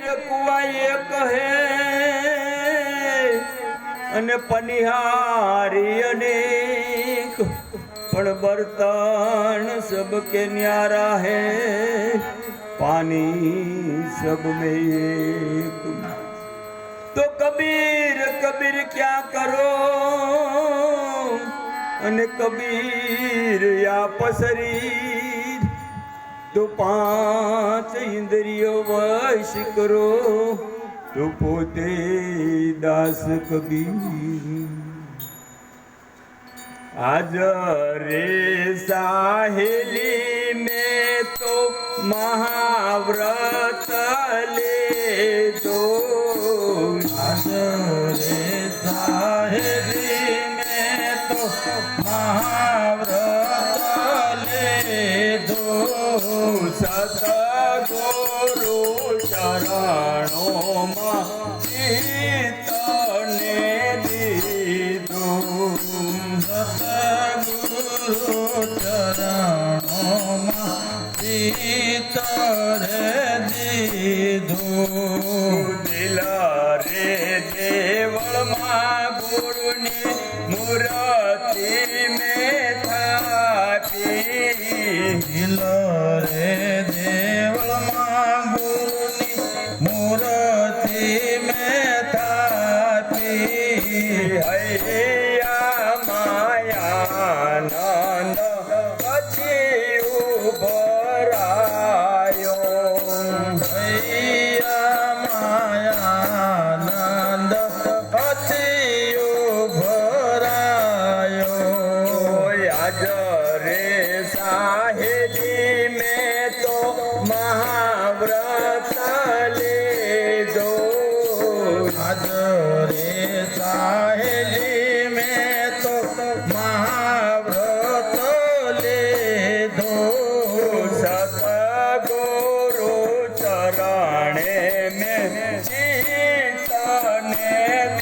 કુવાઈએ કહે. અને પનિહારી અનેક. પણ બર્તન સબ કે ન્યારા હે. પાણી સબ મે એક. તો કબીર કબીર ક્યાં કરો? અને કબીર યા પસરી તો પાંચ ઇન્દ્રિયો વશ કરો, તો પોતે દાસ કબીર. આજ રે સાહેલી મેં તો મહાવ્રત લેજો રે સતગુરુ ચરણોમાં મૂર્તિ મેં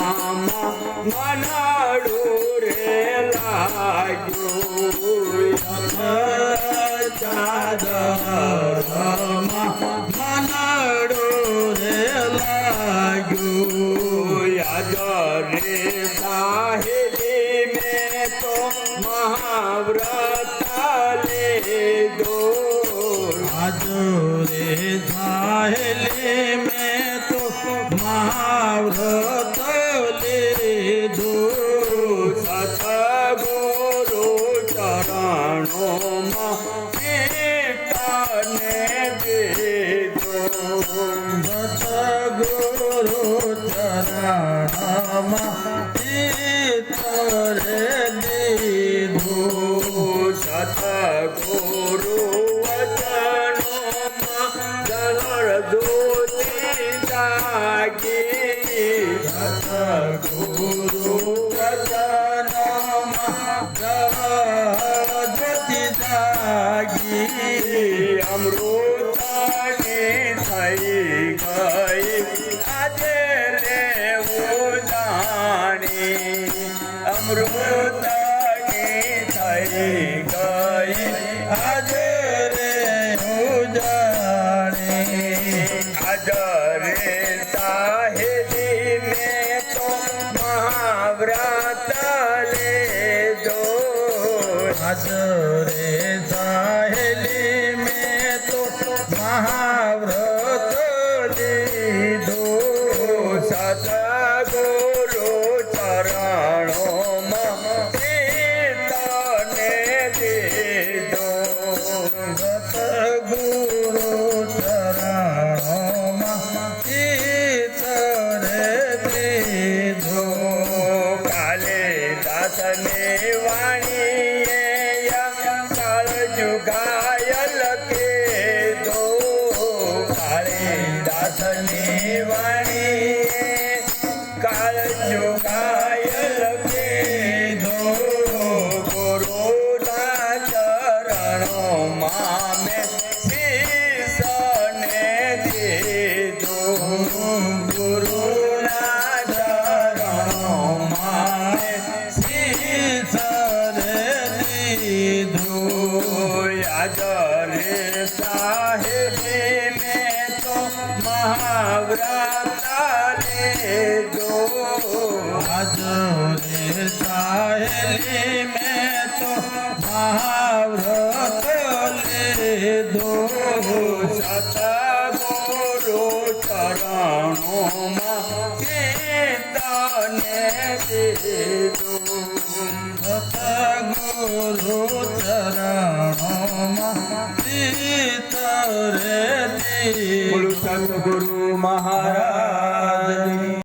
મામા મનાડું રે લાગ્યું મનડો રે લાગ્યું યાદ રે સાહેલી મેં તો મહાવ્રત લેદો આજ રે સાહેલે મેં તો મહાવ્રત ચરણોમાં કીર્તને દેજો સતગુરુ ચરણમાં ચિતરે દીધું સતગુરુ વચનોમાં જળ દૂતી જાગી સતગુરુ વચનમાં થઈ ગઈ આજે રે જાણી અમૃતની થઈ ગઈ આજે રે ઉજાણી આજ રે સાહેબી મેં તો મહાવ્રત આજ you got મહાવ્રતા લેજો આજરે સાહેલી મેં તો મહાવ્રત ચરણોમાં ચિંતને દીધું સતગુરુ